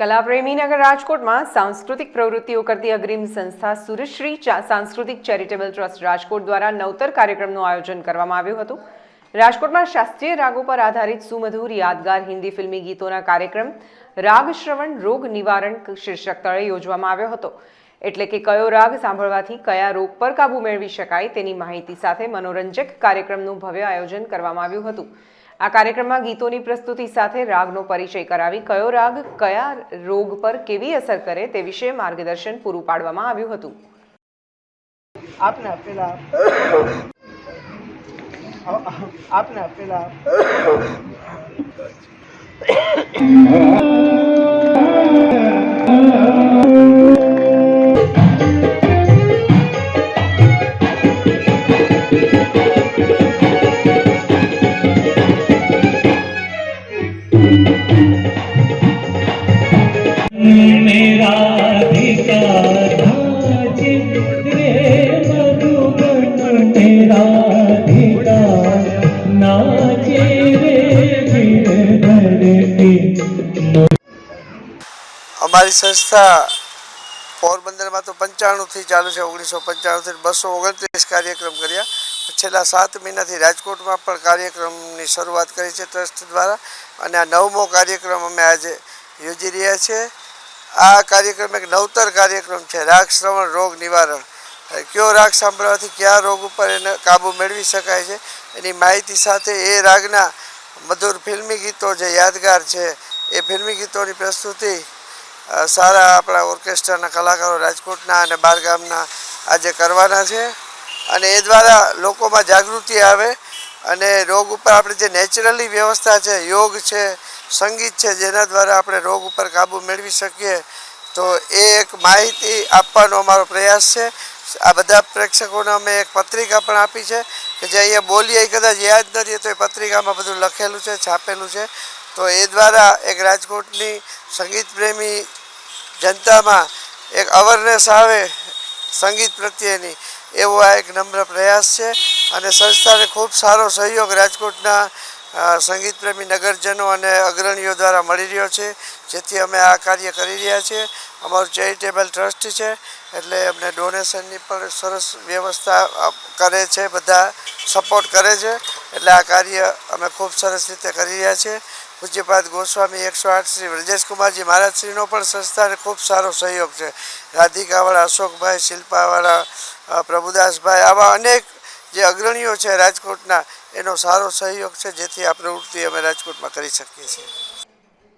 કલાપ્રેમી નગર રાજકોટમાં સાંસ્કૃતિક પ્રવૃત્તિઓ કરતી અગ્રીમ સંસ્થા સુરશ્રી સાંસ્કૃતિક ચેરિટેબલ ટ્રસ્ટ રાજકોટ દ્વારા નવતર કાર્યક્રમનું આયોજન કરવામાં આવ્યું હતું. રાજકોટમાં શાસ્ત્રીય રાગો પર આધારિત સુમધુર યાદગાર હિન્દી ફિલ્મી ગીતોના કાર્યક્રમ, રાગ શ્રવણ, રોગ નિવારણ શીર્ષક તળે યોજવામાં આવ્યો હતો. એટલે કે કયો રાગ સાંભળવાથી કયા રોગ પર કાબૂ મેળવી શકાય તેની માહિતી સાથે મનોરંજક કાર્યક્રમનું ભવ્ય આયોજન કરવામાં આવ્યું હતું. આ કાર્યક્રમમાં ગીતોની પ્રસ્તુતિ સાથે રાગનો પરિચય કરાવી કયો રાગ કયા રોગ પર કેવી અસર કરે તે વિશે માર્ગદર્શન પૂરું પાડવામાં આવ્યું હતું. આપને આપેલા આપને પેલા અમારી સંસ્થા પોરબંદરમાં તો પંચાણુંથી ચાલુ છે, ઓગણીસો પંચાણુંથી બસો ઓગણત્રીસ કાર્યક્રમ કર્યા. છેલ્લા સાત મહિનાથી રાજકોટમાં પણ કાર્યક્રમની શરૂઆત કરી છે ટ્રસ્ટ દ્વારા. અને આ નવમો કાર્યક્રમ અમે આજે યોજી રહ્યા છીએ. આ કાર્યક્રમ એક નવતર કાર્યક્રમ છે. રાગ શ્રવણ રોગ નિવારણ. કયો રાગ સાંભળવાથી કયા રોગ ઉપર એને કાબુ મેળવી શકાય છે? એની માહિતી સાથે એ રાગના મધુર ફિલ્મી ગીતો જે યાદગાર છે, એ ફિલ્મી ગીતોની પ્રસ્તુતિ સારા આપણા ઓર્કેસ્ટ્રાના કલાકારો રાજકોટના અને બારગામના આજે કરવાના છે અને એ દ્વારા લોકોમાં જાગૃતિ આવે અને રોગ ઉપર આપણે જે નેચરલી વ્યવસ્થા છે, યોગ છે સંગીત છે, જેના દ્વારા આપણે રોગ ઉપર કાબૂ મેળવી શકીએ, તો એ એક માહિતી આપવાનો અમારો પ્રયાસ છે. આ બધા પ્રેક્ષકોને અમે એક પત્રિકા પણ આપી છે, કે જે અહીંયા બોલીએ કદાચ યાદ નથી તો એ પત્રિકામાં બધું લખેલું છે, છાપેલું છે. તો એ દ્વારા એક રાજકોટની સંગીત પ્રેમી જનતામાં એક અવરનેસ આવે સંગીત પ્રત્યેની. એવો આ એક નમ્ર પ્રયાસ છે અને સંસ્થાને ખૂબ સારો સહયોગ રાજકોટના સંગીત પ્રેમી નગરજનો અને અગ્રણીઓ દ્વારા મળી રહ્યો છે, જેથી અમે આ કાર્ય કરી રહ્યા છીએ. અમારું ચેરિટેબલ ટ્રસ્ટ છે, એટલે અમને ડોનેશનની પણ સરસ વ્યવસ્થા કરે છે, બધા સપોર્ટ કરે છે. એટલે આ કાર્ય અમે ખૂબ સરસ રીતે કરી રહ્યા છીએ. પૂજ્યપાદ ગોસ્વામી એકસો આઠ શ્રી વ્રજેશકુમારજી મહારાજશ્રીનો પણ સંસ્થાને ખૂબ સારો સહયોગ છે. રાધિકાવાળા, અશોકભાઈ, શિલ્પાવાળા પ્રભુદાસભાઈ, આવા અનેક જે અગ્રણીઓ છે રાજકોટના, એનો સારો સહયોગ છે જેથી આ પ્રવૃત્તિ અમે રાજકોટમાં કરી શકીએ છીએ.